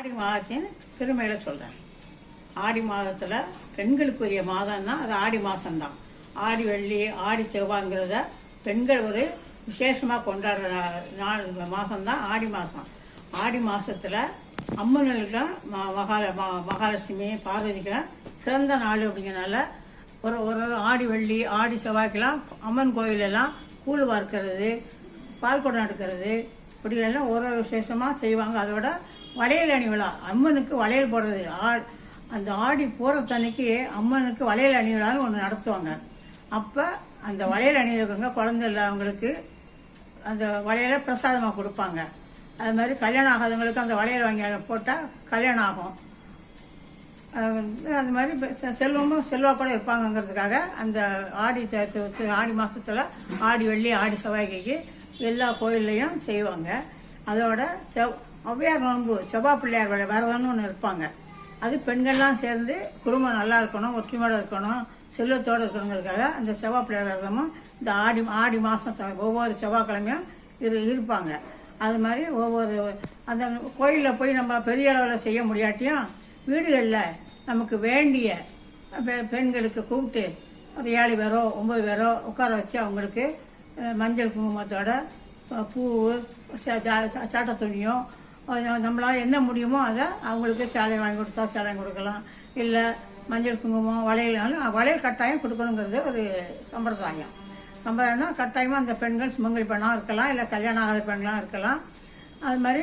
ஆடி மாதத்தின் பெருமையில சொல்றேன். ஆடி மாதத்துல பெண்களுக்குரிய மாதம்னா அது ஆடி மாசம்தான். ஆடி வெள்ளி ஆடி செவ்வாய்ங்கிறத பெண்கள் ஒரு விசேஷமாக கொண்டாடுற நாள் மாதம்தான் ஆடி மாதம் ஆடி மாதத்தில் அம்மனுக்கு மகால ம- மகாலட்சுமி பார்வதிக்கெல்லாம் சிறந்த நாள் அப்படிங்கிறனால ஒரு ஒரு ஒரு ஆடி வெள்ளி ஆடி செவ்வாய்க்கெல்லாம் அம்மன் கோயிலெல்லாம் கூழ் வார்க்கிறது பால் குடம் எடுக்கிறது இப்படி எல்லாம் ஒரு ஒரு விசேஷமாக செய்வாங்க. அதோட வளையல் அணி விழா. அம்மனுக்கு வளையல் போடுறது. ஆ- அந்த ஆடி போகிறத்தன்னைக்கு அம்மனுக்கு வளையல் அணி விழான்னு ஒன்று நடத்துவாங்க. அப்போ அந்த வளையல் அணியவங்க குழந்தை இல்லாதவங்களுக்கு அந்த வளையலை பிரசாதமாக கொடுப்பாங்க. அது மாதிரி கல்யாணம் ஆகாதவங்களுக்கு அந்த வளையல் வாங்கி போட்டால் கல்யாணம் ஆகும். அது மாதிரி செல்வமும் செல்வா கூட இருப்பாங்கங்கிறதுக்காக அந்த ஆடி ஆடி மாதத்தில் ஆடி வெள்ளி ஆடி செவ்வாய்க்கு எல்லா கோயில்லையும் செய்வாங்க. அதோட செவ் ஔவையார் நோன்பு செவ்வாய் பிள்ளையார் விரதம்னு ஒன்று இருப்பாங்க. அது பெண்கள்லாம் சேர்ந்து குடும்பம் நல்லா இருக்கணும் ஒற்றுமையோடு இருக்கணும் செல்வத்தோடு இருக்கணுங்கிறதுக்காக அந்த செவ்வாய் பிள்ளையார் விரதமும் இந்த ஆடி ஆடி மாதம் ஒவ்வொரு செவ்வாய்க்கிழமையும் இரு இருப்பாங்க. அது மாதிரி ஒவ்வொரு அந்த கோயிலில் போய் நம்ம பெரிய அளவில் செய்ய முடியாட்டியும் வீடுகளில் நமக்கு வேண்டிய பெ- பெண்களுக்கு கூப்பிட்டு ஒரு ஏழு பேரோ ஒம்பது பேரோ உட்கார வச்சு அவங்களுக்கு மஞ்சள் குங்குமத்தோட பூ ச- ஜா- சாட்டை துணியும் நம்மளால் என்ன முடியுமோ அதை அவங்களுக்கு சேலை வாங்கி கொடுத்தா சேலை கொடுக்கலாம். இல்லை மஞ்சள் குங்குமம் வளையல்னாலும் வளையல் கட்டாயம் கொடுக்கணுங்கிறது ஒரு சம்பிரதாயம். சம்பிரதாயம்னா கட்டாயமாக அந்த பெண்கள் சுமங்கலி பெண்ணாக இருக்கலாம் இல்லை கல்யாணம் ஆகாத பெண்களாக இருக்கலாம். அது மாதிரி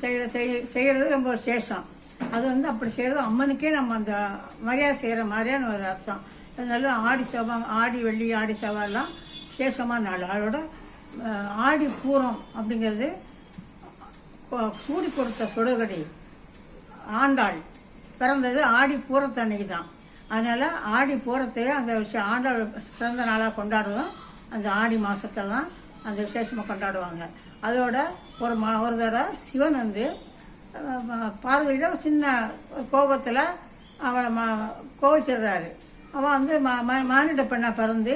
செய்ய செய்- செய்கிறது ரொம்ப விசேஷம் அது வந்து அப்படி செய்கிறது அம்மனுக்கே நம்ம அந்த மரியாதை செய்கிற மாதிரியான ஒரு அர்த்தம். அதனால ஆடி செவ்வாய் ஆடி வெள்ளி ஆடி செவ்வாயெல்லாம் விசேஷமான நாள். அதோட ஆடி பூரம் அப்படிங்கிறது சூடி கொடுத்த சுடுகடி ஆண்டாள். பிறந்தது ஆடி பூரத்தன்னைக்கு தான் அதனால் ஆடி பூரத்தையே அந்த விஷயம் ஆண்டாள் பிறந்த நாளாக கொண்டாடுறதும் அந்த ஆடி மாதத்தெல்லாம் அந்த விசேஷமாக கொண்டாடுவாங்க. அதோட ஒரு ம ஒரு தடவை சிவன் வந்து பார்வையிட சின்ன கோபத்தில் அவளை ம கோவிச்சிடுறாரு. அவன் வந்து ம மானிட பெண்ணாக பிறந்து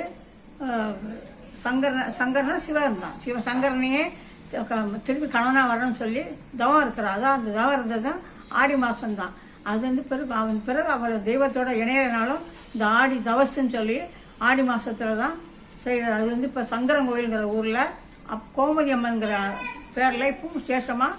சங்கர சங்கரன சிவன் தான். சிவ சங்கரனையே திரும்பி க- திருப்பி வரணும்னு சொல்லி தவம் இருக்கிறா அதான் அந்த தவம் இருந்தது ஆடி மாதம்தான் அது வந்து பிறகு அவன் பிறகு அவளை தெய்வத்தோட இணையறனாலும் இந்த ஆடி தவசுன்னு சொல்லி ஆடி மாதத்தில் தான் செய்கிறது அது வந்து இப்போ சங்கரன் கோயிலுங்கிற ஊரில் அப் கோமதி அம்மன்கிற பேரில் இப்போ விசேஷமாக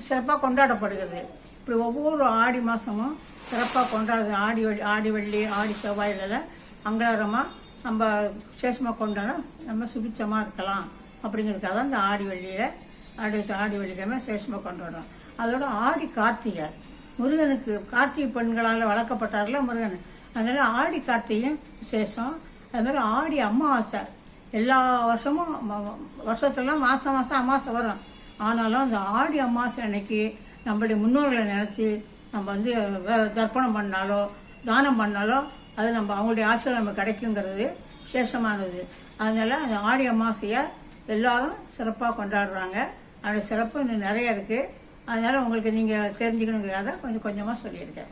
சிறப்பாக கொண்டாடப்படுகிறது. இப்படி ஒவ்வொரு ஆடி மாதமும் சிறப்பாக கொண்டாடுது ஆடி வெள்ளி ஆடி வெள்ளி ஆடி செவ்வாயில அங்கலாரமாக நம்ம விசேஷமாக கொண்டாட நம்ம சுபிச்சமாக இருக்கலாம். அப்படிங்கிறதுக்காக தான் இந்த ஆடி வெள்ளியில் ஆடி ஆடி வெள்ளிக்கிழமை விசேஷமாக கொண்டாடுறோம். அதோட ஆடி கார்த்திகை. முருகனுக்கு கார்த்திகை பெண்களால் வளர்க்கப்பட்டார்ல முருகன். அதனால ஆடி கார்த்திகையும் விசேஷம். அது மாதிரி ஆடி அமாவாசை. எல்லா வருஷமும் வருஷத்துலலாம் மாதம் மாதம் அமாவாசை வரும். ஆனாலும் அந்த ஆடி அமாவாசை அன்னைக்கு நம்மளுடைய முன்னோர்களை நினச்சி நம்ம வந்து வேறு தர்ப்பணம் பண்ணாலோ தானம் பண்ணாலோ அது நம்ம அவங்களுடைய ஆசை நமக்கு கிடைக்குங்கிறது விசேஷமானது. அதனால அந்த ஆடி அமாவாசையை எல்லாரும் சிறப்பாக கொண்டாடுறாங்க. அதோட சிறப்பு இன்னும் நிறைய இருக்குது அதனால் உங்களுக்கு நீங்கள் தெரிஞ்சுக்கணுங்கிறத கொஞ்சம் கொஞ்சமாக சொல்லியிருக்கேன்.